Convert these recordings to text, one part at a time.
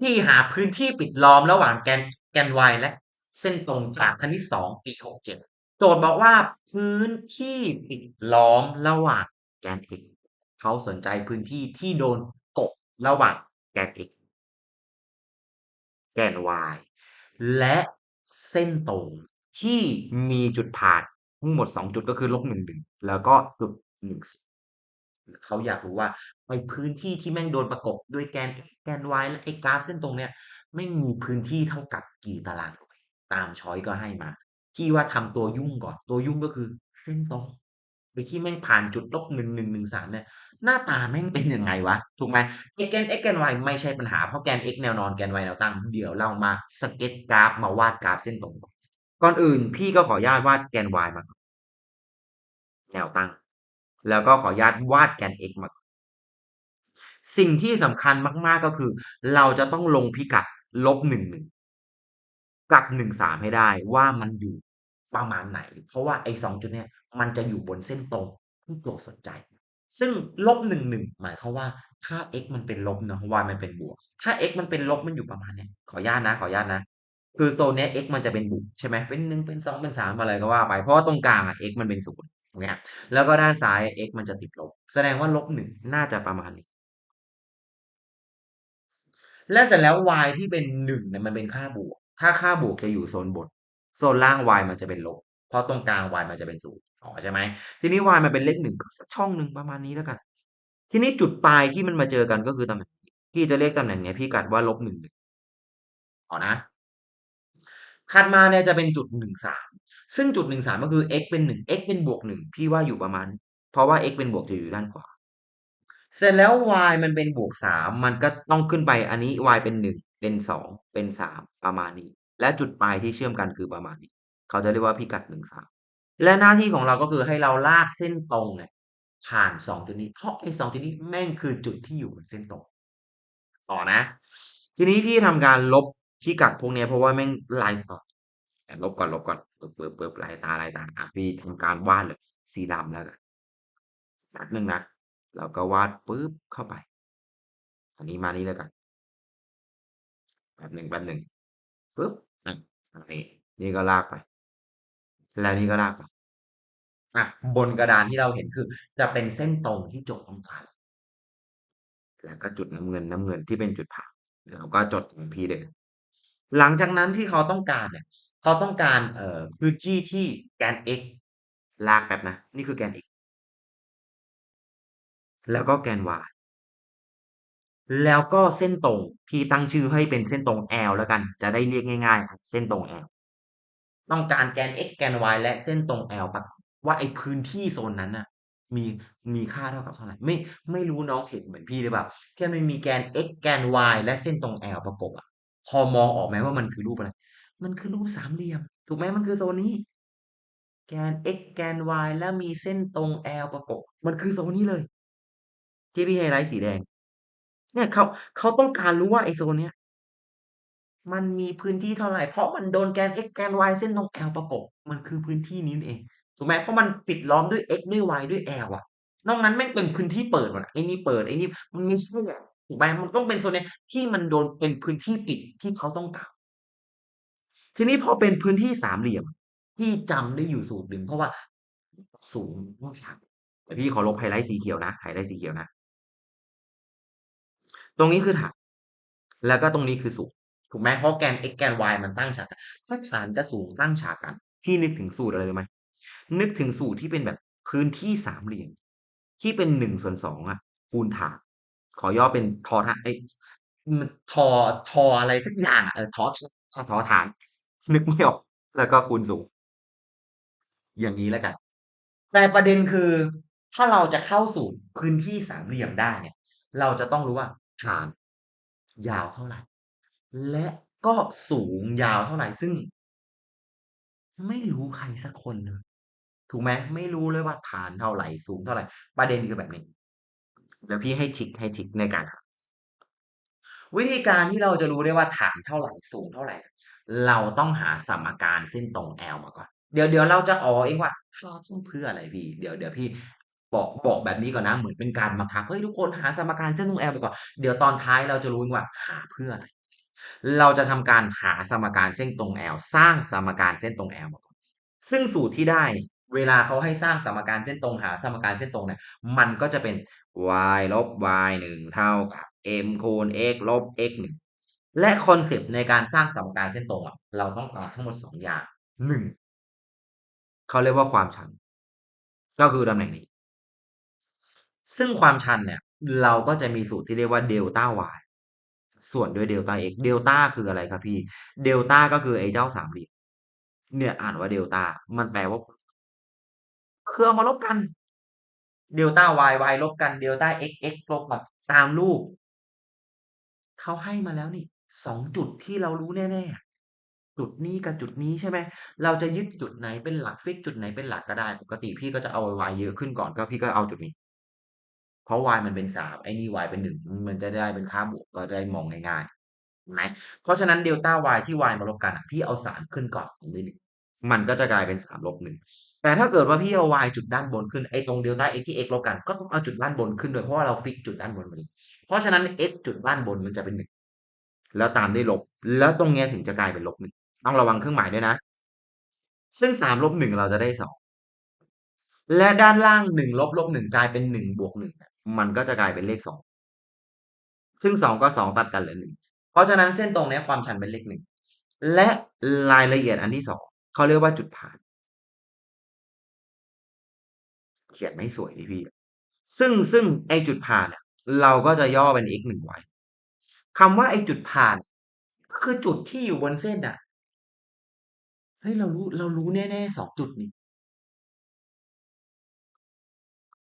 ที่หาพื้นที่ปิดล้อมระหว่างแกนแกน y และเส้นตรงจากคณิต2ปี67โจทย์บอกว่าพื้นที่ปิดล้อมระหว่างแกน x เขาสนใจพื้นที่ที่โดนกบระหว่างแกน x แกน y และเส้นตรงที่มีจุดผ่านทั้งหมด 2 จุดก็คือลบ1 1 แล้วก็จุด1 4 เขาอยากรู้ว่าไอ้พื้นที่ที่แม่งโดนประกบด้วยแกน x แกน y และไอ้กราฟเส้นตรงเนี้ยแม่มีพื้นที่เท่ากับกี่ตารางหน่วยตามช้อยก็ให้มาพี่ว่าทำตัวยุ่งก่อน ตัวยุ่งก็คือเส้นตรงโดยที่แม่งผ่านจุดลบ1 1 1 3เนี่ยหน้าตาแม่งเป็นยังไงวะ ถูกไหมไอ้แกน x แกน y ไม่ใช่ปัญหา เพราะแกน x แนวนอนแกน y แนวตั้ง เดี๋ยวเรามาสเก็ตกราฟมาวาดกราฟเส้นตรงก่อนก่อนอื่นพี่ก็ขออนุญาตวาดแกน y มาแนวตั้ง แล้วก็ขออนุญาตวาดแกน x มาสิ่งที่สำคัญมากๆก็คือ เราจะต้องลงพิกัดลบ1 1กับ1 3ให้ได้ว่ามันอยู่ประมาณไหน เพราะว่าไอ้2จุดเนี้ยมันจะอยู่บนเส้นตรงที่โจทย์สนใจ ซึ่งลบ1 1หนึ่งหมายความว่าถ้า x มันเป็นลบเนาะ y มันเป็นบวก ถ้า x มันเป็นลบมันอยู่ประมาณเนี้ยขออนุญาตนะ ขออนุญาตนะ คือโซนเนี้ย x มันจะเป็นบวกใช่ไหมเป็น1เป็น2เป็น3อะไรก็ว่าไป เพราะว่าตรงกลางอะ x มันเป็น0ตรง เนี้ยแล้วก็ด้านซ้าย x มันจะติดลบ แสดงว่าลบ1น่าจะประมาณนี้และเสร็จแล้ว y ที่เป็น1เนี่ยมันเป็นค่าบวก ถ้าค่าบวกจะอยู่โซนบน โซนล่าง y มันจะเป็นลบ เพราะตรงกลาง y มันจะเป็น0อ๋อใช่ไหม ทีนี้ y มันเป็นเลข1ก็สักช่องหนึ่งประมาณนี้แล้วกัน ทีนี้จุดปลายที่มันมาเจอกันก็คือตำแหน่งพี่จะเรียกตำแหน่งเนี้ยพิกัดว่าลบ1 1อ๋อนะ ถัดมาเนี่ยจะเป็นจุด1 3ซึ่งจุด1 3ก็คือ x เป็น1 x เป็นบวก1พี่ว่าอยู่ประมาณ เพราะว่า x เป็นบวกจะอยู่ด้านขวาเสร็จแล้ว y มันเป็นบวก3มันก็ต้องขึ้นไปอันนี้ y เป็น1เป็น2เป็น3ประมาณนี้ และจุดปลายที่เชื่อมกันคือประมาณนี้ เขาจะเรียกว่าพิกัด1 3และหน้าที่ของเราก็คือให้เราลากเส้นตรงเนี่ยผ่าน2จุดนี้ เพราะไอ้2จุดนี้แม่งคือจุดที่อยู่บนเส้นตรงต่อนะ ทีนี้พี่ทำการลบ พิกัดพวกเนี้ยเพราะว่าแม่งลายต่อลบก่อนลบก่อนปึ๊บๆๆลายตาลายตาอ่าพี่ทำการวาดเลยสีดำแล้วกันแป๊บหนึ่งนะแล้วก็วาดปึ๊บเข้าไป อันนี้มานี่แล้วกันแป๊บหนึ่งแป๊บหนึ่งปึ๊บอะอันนี้นี่ก็ลากไป แล้วนี่ก็ลากไปอะบนกระดานที่เราเห็นคือ จะเป็นเส้นตรงที่จทย์ต้องการแล้วก็จุดน้ำเงินๆที่เป็นจุดผ่าเราก็จดของพี่เลย หลังจากนั้นที่เขาต้องการเนี่ย เขาต้องการเอ่อพื้นที่ที่แกน x ลากแป๊บนะ นี่คือแกน x แล้วก็แกน y แล้วก็เส้นตรง พี่ตั้งชื่อให้เป็นเส้นตรง L แล้วกัน จะได้เรียกง่ายๆ เส้นตรง L ต้องการแกน x แกน y และเส้นตรง L ปรากว่าไอ้พื้นที่โซนนั้นน่ะ มีมีค่าเท่ากับเท่าไหร่ไม่ไม่รู้น้องเห็นเหมือนพี่หรือเปล่าที่มันมีแกน x แกน y และเส้นตรง L ประกบอะ พอมองออกไหมว่ามันคือรูปอะไร มันคือรูปสามเหลี่ยม ถูกไหมมันคือโซนนี้ แกน x แกน y แล้วมีเส้นตรง L ประกบ มันคือโซนนี้เลย ที่พี่ไฮไลต์สีแดง เนี่ยเขาเขาต้องการรู้ว่าไอ้โซนเนี้ยมันมีพื้นที่เท่าไหร่ เพราะมันโดนแกน x แกน y เส้นตรง L ประกบ มันคือพื้นที่นี้เอง ถูกไหมเพราะมันปิดล้อมด้วย x ด้วย y ด้วย L อะนอกนั้นแม่งเป็นพื้นที่เปิดหมดไอ้นี่เปิดไอ้นี่มันไม่ใช่อะ ถูกไหมมันต้องเป็นโซนเนี้ยที่มันโดนเป็นพื้นที่ปิดที่เขาต้องการทีนี้พอเป็นพื้นที่สามเหลี่ยมพี่จำได้อยู่สูตรหนึ่งเพราะว่าสูงต้องชัดแต่พี่ขอลบไฮไลต์สีเขียวนะไฮไลต์สีเขียวนะ ตรงนี้คือฐานแล้วก็ตรงนี้คือสูงถูกไหมเพราะแกน x แกน y มันตั้งฉากกันถ้าฐานกับสูงตั้งฉากกันพี่นึกถึงสูตรอะไรไหมนึกถึงสูตรที่เป็นแบบพื้นที่สามเหลี่ยมที่เป็น1/2อะคูณฐาน ขอย่อเป็นทอทเอ๊ยมันทอทออะไรสักอย่างอะเออทอททอฐาน นึกไม่ออก แล้วก็คูณสูง อย่างงี้แล้วกัน แต่ประเด็นคือ ถ้าเราจะเข้าสู่พื้นที่สามเหลี่ยมได้เนี่ย เราจะต้องรู้ว่าฐาน ยาวเท่าไหร่ และก็สูงยาวเท่าไหร่ซึ่ง ไม่รู้ใครสักคนเลยถูกไหมไม่รู้เลยว่าฐานเท่าไหร่สูงเท่าไหร่ ประเด็นคือแบบนี้ เดี๋ยวพี่ให้ทิกให้ทิกในการหาวิธีการที่เราจะรู้ได้ว่าฐานเท่าไหร่สูงเท่าไหร่ เราต้องหาสมการเส้นตรง L มาก่อน เดี๋ยวเดี๋ยวเราจะอ๋อเองว่าหาเส้นเพื่ออะไรพี่ เดี๋ยวเดี๋ยวพี่บอกบอกแบบนี้ก่อนนะเหมือนเป็นการบังคับเฮ้ยทุกคนหาสมการเส้นตรง L ไปก่อนเดี๋ยวตอนท้ายเราจะรู้ว่าหาเพื่ออะไร เราจะทำการหาสมการเส้นตรง L สร้างสมการเส้นตรง L มาก่อนซึ่งสูตรที่ได้เวลาเขาให้สร้างสมการเส้นตรงหาสมการเส้นตรงเนี่ยมันก็จะเป็น y ลบ y หนึ่งเท่ากับ m คูณ x ลบ x หนึ่งและคอนเซปต์ในการสร้างสมการเส้นตรงอะเราต้องการทั้งหมดสองอย่างหนึ่งเขาเรียกว่าความชัน ก็คือตำแหน่งนี้ ซึ่งความชันเนี่ย เราก็จะมีสูตรที่เรียกว่าเดลต้า y ส่วนด้วยเดลต้า x เดลต้าคืออะไรครับพี่เดลต้าก็คือไอ้เจ้าสามเหลี่ยมเนี่ยอ่านว่าเดลต้ามันแปลว่าคือเอามาลบกัน เดลต้า y y ลบกันเดลต้า x x ลบกันตามรูปเขาให้มาแล้วนี่สองจุดที่เรารู้แน่ๆจุดนี้กับจุดนี้ใช่ไหมเราจะยึดจุดไหนเป็นหลักฟิกจุดไหนเป็นหลักก็ได้ ปกติพี่ก็จะเอา y เยอะขึ้นก่อนก็พี่ก็เอาจุดนี้ เพราะ y มันเป็นสามไอ้นี่ y เป็นหนึ่งมันจะได้เป็นค่าบวกก็ได้มองง่ายๆนไหมเพราะฉะนั้นเดลต้า y ที่ y มาลบกันพี่เอาสามขึ้นก่อนด้วยหนึ่ง มันก็จะกลายเป็นสามลบหนึ่งแต่ถ้าเกิดว่าพี่เอา y จุดด้านบนขึ้นไอ้ตรงเดลต้า x ที่ x ลบกันก็ต้องเอาจุดด้านบนขึ้นด้วยเพราะว่าเราฟิกจุดด้านบนมาเพราะฉะนั้น x จุดด้านบนมันจะเป็นหนึ่งแล้วตามด้วยลบ แล้วตรงเนี้ยถึงจะกลายเป็นลบหนึ่งต้องระวังเครื่องหมายด้วยนะ ซึ่งสามลบหนึ่งเราจะได้สองและด้านล่างหนึ่งลบลบหนึ่งกลายเป็นหนึ่งบวกหนึ่งมันก็จะกลายเป็นเลขสองซึ่งสองก็สองตัดกันเหลือหนึ่งเพราะฉะนั้นเส้นตรงนี้ความชันเป็นเลขหนึ่งและรายละเอียดอันที่สอง เขาเรียกว่าจุดผ่าน เขียนไม่สวยดิพี่ซึ่งซึ่งไอจุดผ่านเนี่ยเราก็จะย่อเป็น x หนึ่งไว้คำว่าไอจุดผ่าน ก็คือจุดที่อยู่บนเส้นอะเฮ้ยเรารู้เรารู้แน่ๆสองจุดนี้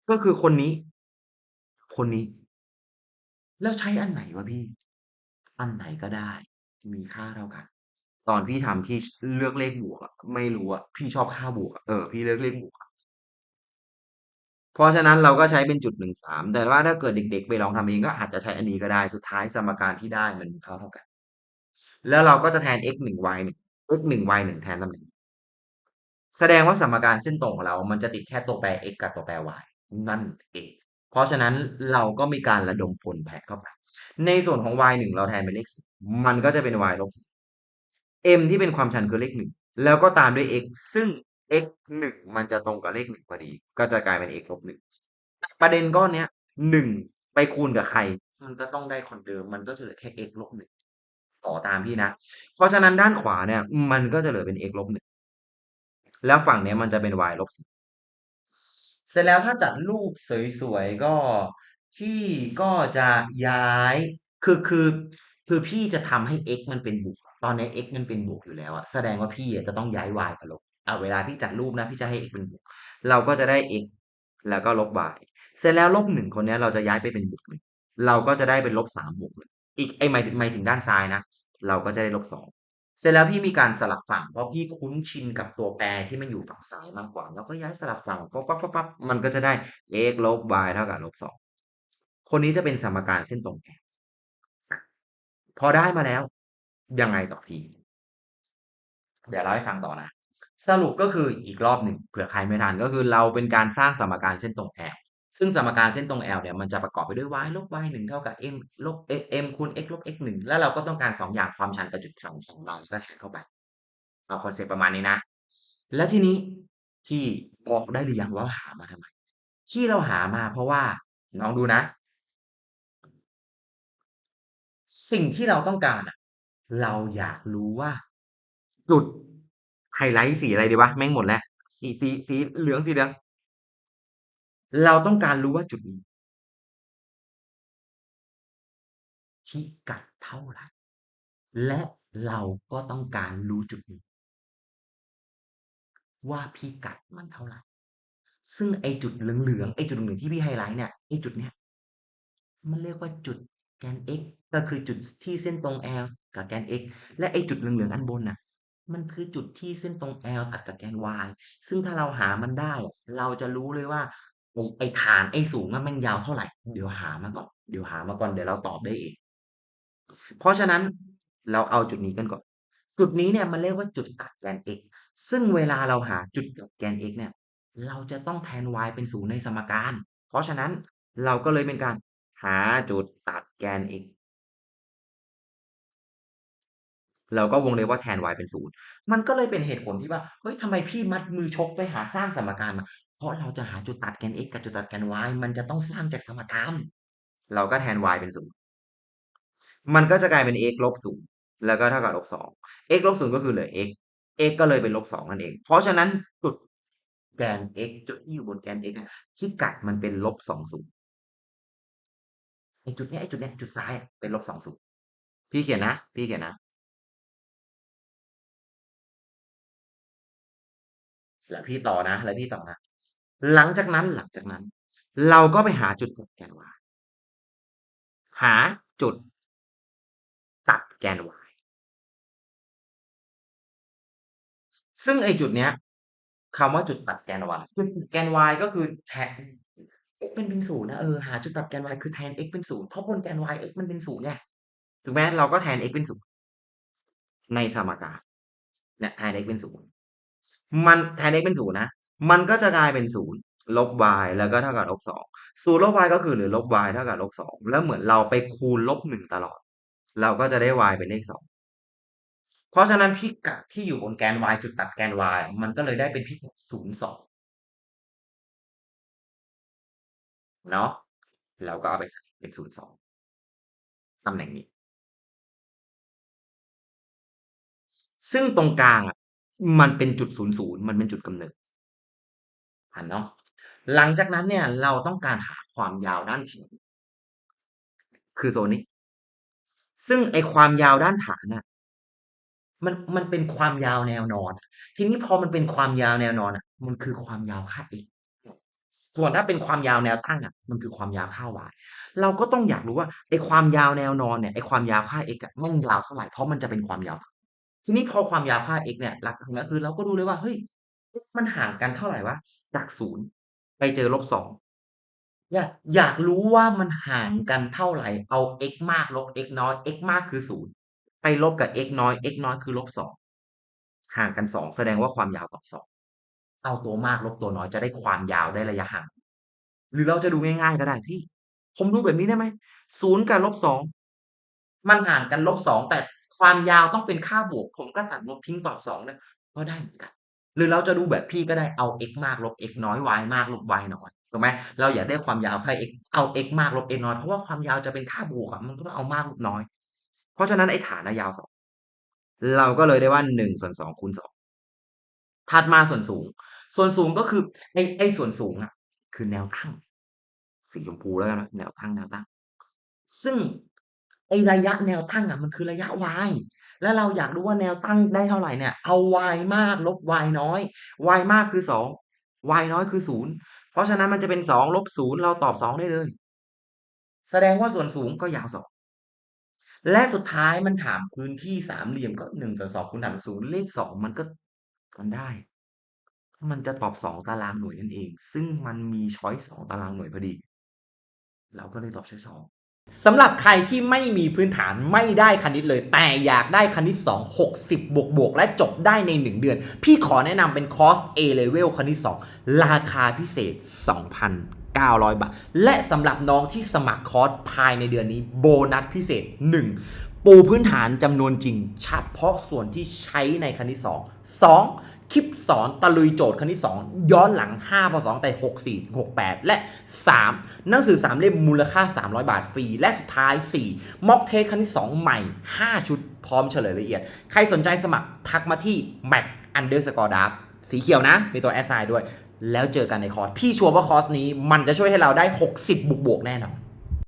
ก็คือคนนี้ คนนี้ แล้วใช้อันไหนวะพี่ อันไหนก็ได้ มีค่าเท่ากัน ตอนพี่ทำพี่เลือกเลขบวกอะไม่รู้อะพี่ชอบค่าบวกเออพี่เลือกเลขบวกเพราะฉะนั้นเราก็ใช้เป็นจุดหนึ่งสามแต่ว่าถ้าเกิดเด็ก ๆ ไปลองทำเองก็อาจจะใช้อันนี้ก็ได้สุดท้ายสมการที่ได้มันมีค่าเท่ากัน แล้วเราก็จะแทน x หนึ่ง y หนึ่ง x หนึ่ง y หนึ่งแทนตำแหน่งแสดงว่าสมการเส้นตรงของเรา มันจะติดแค่ตัวแปร x กับตัวแปร y นั่นเองเพราะฉะนั้นเราก็มีการระดมผลแผนเข้าไป ในส่วนของ y หนึ่งเราแทนเป็นเลขสิบมันก็จะเป็น y ลบสิ m ที่เป็นความชันคือเลขหนึ่งแล้วก็ตามด้วย x ซึ่ง x หนึ่งมันจะตรงกับเลขหนึ่งพอดี ก็จะกลายเป็น x ลบหนึ่งประเด็นก้อนเนี้ยหนึ่งไปคูณกับใคร มันก็ต้องได้คนเดิม มันก็จะเหลือแค่ x ลบหนึ่งต่อตามพี่นะ เพราะฉะนั้นด้านขวาเนี่ย มันก็จะเหลือเป็น x ลบหนึ่งแล้วฝั่งเนี้ยมันจะเป็น y ลบสิบเสร็จแล้วถ้าจัดรูปสวยๆก็พี่ก็จะย้าย คือคือ คือพี่จะทำให้ x มันเป็นบวก ตอนนี้ x มันเป็นบวกอยู่แล้วอะแสดงว่าพี่จะต้องย้าย y กับลบเอาเวลาพี่จัดรูปนะพี่จะให้ x เป็นบวก เราก็จะได้ x แล้วก็ลบ y เสร็จแล้วลบหนึ่งคนนี้เราจะย้ายไปเป็นบวกหนึ่งเราก็จะได้เป็นลบสามบวกหนึ่งอีกไอ้หมายหมายถึงด้านซ้ายนะ เราก็จะได้ลบสองเสร็จแล้วพี่มีการสลับฝั่งเพราะพี่คุ้นชินกับตัวแปรที่มันอยู่ฝั่งซ้ายมากกว่าเราก็ย้ายสลับฝั่งปั๊บปั๊บปั๊บปั๊บมันก็จะได้ x ลบ y เท่ากับลบสองคนนี้จะเป็นสมการเส้นตรงแกน พอได้มาแล้ว ยังไงต่อพี่เดี๋ยวเล่าให้ฟังต่อนะ สรุปก็คืออีกรอบหนึ่งเผื่อใครไม่ทันก็คือเราเป็นการสร้างสมการเส้นตรง L ซึ่งสมการเส้นตรง L เนี่ยมันจะประกอบไปด้วย y ลบ y หนึ่งเท่ากับ m ลบ m คูณ x ลบ x หนึ่งแล้วเราก็ต้องการสองอย่างความชันกับจุดผ่านของเราก็แทนเข้าไป เอาคอนเซ็ปต์ประมาณนี้นะ แล้วทีนี้ที่บอกได้หรือยังว่าหามาทำไม ที่เราหามาเพราะว่าลองดูนะ สิ่งที่เราต้องการอะเราอยากรู้ว่าจุดไฮไลท์สีอะไรดีวะแม่งหมดแล้ว สีสีสีเหลืองสีเหลืองเราต้องการรู้ว่าจุดนี้พิกัดเท่าไหร่ และเราก็ต้องการรู้จุดนี้ ว่าพิกัดมันเท่าไหร่ ซึ่งไอจุดเหลืองๆไอจุดเหลืองที่พี่ไฮไลท์เนี่ยไอจุดเนี้ยมันเรียกว่าจุด แกน x ก็คือจุดที่เส้นตรง L กับแกน x และไอจุดเหลืองๆอันบนน่ะ มันคือจุดที่เส้นตรง L ตัดกับแกน y ซึ่งถ้าเราหามันได้ เราจะรู้เลยว่าไอฐานไอสูงม่งยาวเท่าไหร่ เดี๋ยวหามาก่อน เดี๋ยวหามาก่อน เดี๋ยวเราตอบได้เอง เพราะฉะนั้นเราเอาจุดนี้กันก่อน จุดนี้เนี่ยมันเรียกว่าจุดตัดแกน x ซึ่งเวลาเราหาจุดตัดแกน x เนี่ย เราจะต้องแทน y เป็นศูนย์ในสมการ เพราะฉะนั้นเราก็เลยเป็นการ หาจุดตัดแกน x เราก็วงเล็บว่าแทน y เป็นศูนย์มันก็เลยเป็นเหตุผลที่ว่า เฮ้ยทำไมพี่มัดมือชกไปหาสร้างสมการมา เพราะเราจะหาจุดตัดแกน x กับจุดตัดแกน y มันจะต้องสร้างจากสมการ เราก็แทน y เป็นศูนย์มันก็จะกลายเป็น x ลบศูนย์แล้วก็เท่ากับลบสอง x ลบศูนย์ก็คือเหลือ x x ก็เลยเป็นลบสองนั่นเอง เพราะฉะนั้นจุดแกน x จุดที่อยู่บนแกน x อะพิกัดมันเป็นลบสองศูนย์ ไอ้จุดเนี้ยไอ้จุดเนี้ยจุดซ้ายเป็นลบสองศูนย์พี่เขียนนะ พี่เขียนนะ แล้วพี่ต่อนะ แล้วพี่ต่อนะ หลังจากนั้นหลังจากนั้น เราก็ไปหาจุดตัดแกน y หาจุด ตัดแกน y ซึ่งไอ้จุดเนี้ยคำว่าจุดตัดแกน y จุดตัดแกน y ก็คือแทน x เป็นเป็นศูนย์นะเออหาจุดตัดแกน y คือแทน x เป็นศูนย์เพราะบนแกน y x มันเป็นศูนย์ไงถูกไหมเราก็แทน x เป็นศูนย์ในสมการเนี่ยแทน x เป็นศูนย์มันแทน x เป็นศูนย์นะมันก็จะกลายเป็นศูนย์ลบ y แล้วก็เท่ากับลบสองศูนย์ลบ y ก็คือเหลือลบ y เท่ากับลบสองแล้วเหมือนเราไปคูณลบหนึ่งตลอด เราก็จะได้ y เป็นเลขสองเพราะฉะนั้นพิกัดที่อยู่บนแกน y จุดตัดแกน y มันก็เลยได้เป็นพิกัดศูนย์สอง เนาะเราก็เอาไปใส่เป็นศูนย์สองตำแหน่งนี้ ซึ่งตรงกลางอะมันเป็นจุดศูนย์ศูนย์มันเป็นจุดกำเนิดอันเนาะหลังจากนั้นเนี่ย เราต้องการหาความยาวด้านฐานคือโซนนี้ ซึ่งไอความยาวด้านฐานน่ะ มันมันเป็นความยาวแนวนอน ทีนี้พอมันเป็นความยาวแนวนอนอะ มันคือความยาวค่า x ส่วนถ้าเป็นความยาวแนวตั้งอะมันคือความยาวค่า y เราก็ต้องอยากรู้ว่าไอความยาวแนวนอนเนี่ยไอความยาวค่า x อะมันยาวเท่าไหร่เพราะมันจะเป็นความยาว ทีนี้พอความยาวค่า x เนี่ยหลักการก็คือเราก็ดูเลยว่าเฮ้ยมันห่างกันเท่าไหร่วะจากศูนย์ไปเจอลบสองอยากอยากรู้ว่ามันห่างกันเท่าไหร่ เอา x มากลบ x น้อย x มากคือศูนย์ไปลบกับ x น้อย x น้อยคือลบสองห่างกันสองแสดงว่าความยาวต่อสอง เอาตัวมากลบตัวน้อยจะได้ความยาวได้ระยะห่าง หรือเราจะดูง่ายๆก็ได้พี่ ผมดูแบบนี้ได้ไหมศูนย์กับลบสองมันห่างกันลบสองแต่ความยาวต้องเป็นค่าบวก ผมก็ตัดลบทิ้งตอบสองเนี่ยก็ได้เหมือนกัน หรือเราจะดูแบบพี่ก็ได้เอา x มากลบ x น้อย y มากลบ y น้อยถูกไหมเราอยากได้ความยาวค่า x เอา x มากลบ x น้อยเพราะว่าความยาวจะเป็นค่าบวกมันก็ต้องเอามากลบน้อย เพราะฉะนั้นไอ้ฐานนะยาวสองเราก็เลยได้ว่าหนึ่งส่วนสองคูณสอง ถัดมาส่วนสูง ส่วนสูงก็คือไอ้ไอ้ส่วนสูงอะคือแนวตั้ง สีชมพูแล้วกันนะแนวตั้งแนวตั้ง ซึ่งไอ้ระยะแนวตั้งอะมันคือระยะ y แล้วเราอยากรู้ว่าแนวตั้งได้เท่าไหร่เนี่ย เอา y มากลบ y น้อย y มากคือสอง y น้อยคือศูนย์เพราะฉะนั้นมันจะเป็นสองลบศูนย์เราตอบสองได้เลย แสดงว่าส่วนสูงก็ยาวสองและสุดท้ายมันถามพื้นที่สามเหลี่ยมก็หนึ่งส่วนสองคูณหารศูนย์เลขสองมันก็ กันได้ มันจะตอบสองตารางหน่วยนั่นเอง ซึ่งมันมีช้อยสองตารางหน่วยพอดี เราก็เลยตอบช้อยสองสำหรับใครที่ไม่มีพื้นฐานไม่ได้คณิตเลย แต่อยากได้คณิต 2 60 บวกบวกและจบได้ใน 1 เดือน พี่ขอแนะนำเป็นคอร์ส A Level คณิต 2 ราคาพิเศษ 2,900 บาท และสำหรับน้องที่สมัครคอร์สภายในเดือนนี้โบนัสพิเศษ 1. ปูพื้นฐานจำนวนจริงเฉพาะส่วนที่ใช้ในคณิต2 2. คลิปสอนตะลุยโจทย์คณิต2 ย้อนหลัง5พศแต่64 68 และ 3 หนังสือ 3 เล่มมูลค่า 300 บาทฟรี และสุดท้าย 4 ม็อกเทสคณิต 2 ใหม่ 5 ชุดพร้อมเฉลยละเอียด ใครสนใจสมัครทักมาที่ mac underscore d a r สีเขียวนะ มีตัวแอสไซน์ด้วย แล้วเจอกันในคอร์สพี่ชัวร์ว่าคอร์สนี้มันจะช่วยให้เราได้ 60 บวกบวกแน่นอน